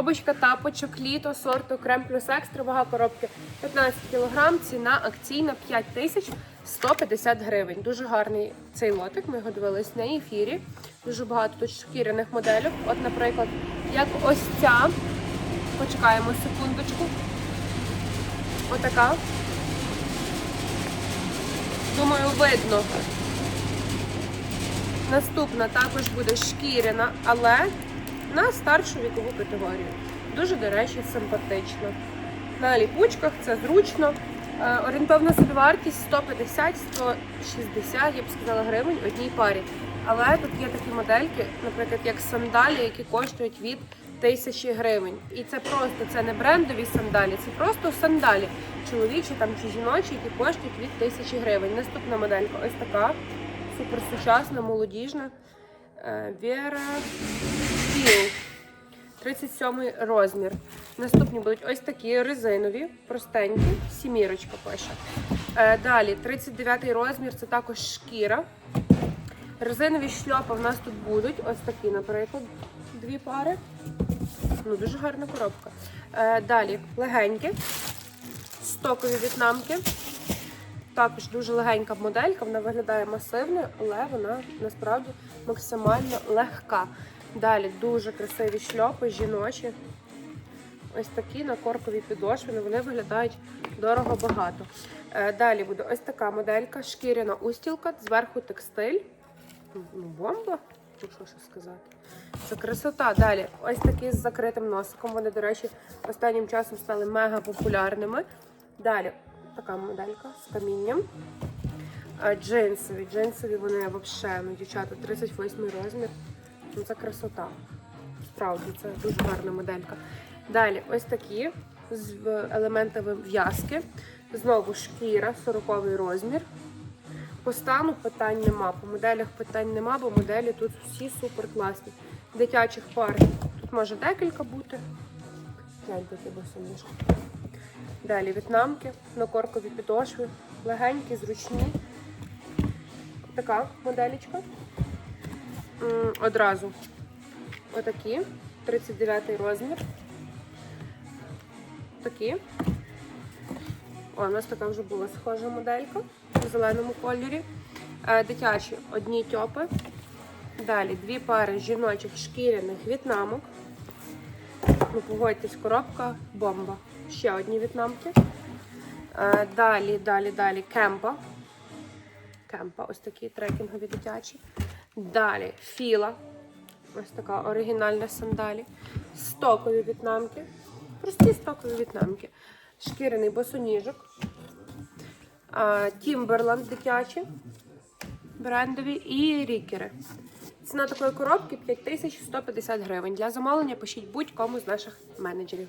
Коробочка тапочок літо сорту крем плюс екстра, вага коробки 15 кг, ціна акційна 5150 гривень. Дуже гарний цей лотик. Ми його дивились на ефірі. Дуже багато тут шкіряних моделів. От, наприклад, як ось ця. Почекаємо секундочку. Отака. Думаю, видно. Наступна також буде шкіряна, але на старшу вікову категорію. Дуже, до речі, симпатично. На ліпучках це зручно. Е, Орієнтовна собівартість 150-160, я б сказала, гривень одній парі. Але тут є такі модельки, наприклад, як сандалі, які коштують від тисячі гривень. І це просто це не брендові сандалі, це просто сандалі чоловічі там чи жіночі, які коштують від тисячі гривень. Наступна моделька ось така, суперсучасна, молодіжна. Е, Стіл. 37 розмір. Наступні будуть ось такі резинові, простенькі, сімірочка пише. Далі 39 розмір, це також шкіра. Резинові шльопи в нас тут будуть. Ось такі, наприклад, дві пари. Ну, дуже гарна коробка. Е, Далі легенькі, стокові в'єтнамки. Також дуже легенька моделька, вона виглядає масивною, але вона насправді максимально легка. Далі дуже красиві шльопи, жіночі. Ось такі на коркові підошви, вони виглядають дорого багато. Е, Далі буде ось така моделька, шкіряна устілка, зверху текстиль. Ну, бомба, ну що сказати. Це красота. Далі, ось такі з закритим носиком. Вони, до речі, останнім часом стали мега популярними. Далі така моделька з камінням. Е, Джинсові. Джинсові вони взагалі, ну, дівчата, 38 розмір. Ну, це красота. Справді, це дуже гарна моделька. Далі, ось такі з елементами в'язки. Знову шкіра, 40 розмір. По стану питань нема, по моделях питань нема, бо моделі тут всі супер класні. Дитячих пар тут може декілька бути. Гляньте, босоніжки. Далі в'єтнамки на коркові підошви, легенькі, зручні. Така моделечка. Одразу отакі, 39 розмір. Такі. О, у нас така вже була схожа моделька в зеленому кольорі. Е, Дитячі одні тьопи. Далі дві пари жіночих шкіряних в'єтнамок. Ну, погодьтесь, коробка бомба. Ще одні в'єтнамки. Е, Далі, далі, далі кемпа. Кемпа, ось такі трекінгові дитячі. Далі філа. Ось така оригінальна сандалі. Стокові в'єтнамки. Прості стокові в'єтнамки. Шкіряний босоніжок. Тімберланд дитячі. Брендові і рікери. Ціна такої коробки 5150 гривень. Для замовлення пишіть будь-кому з наших менеджерів.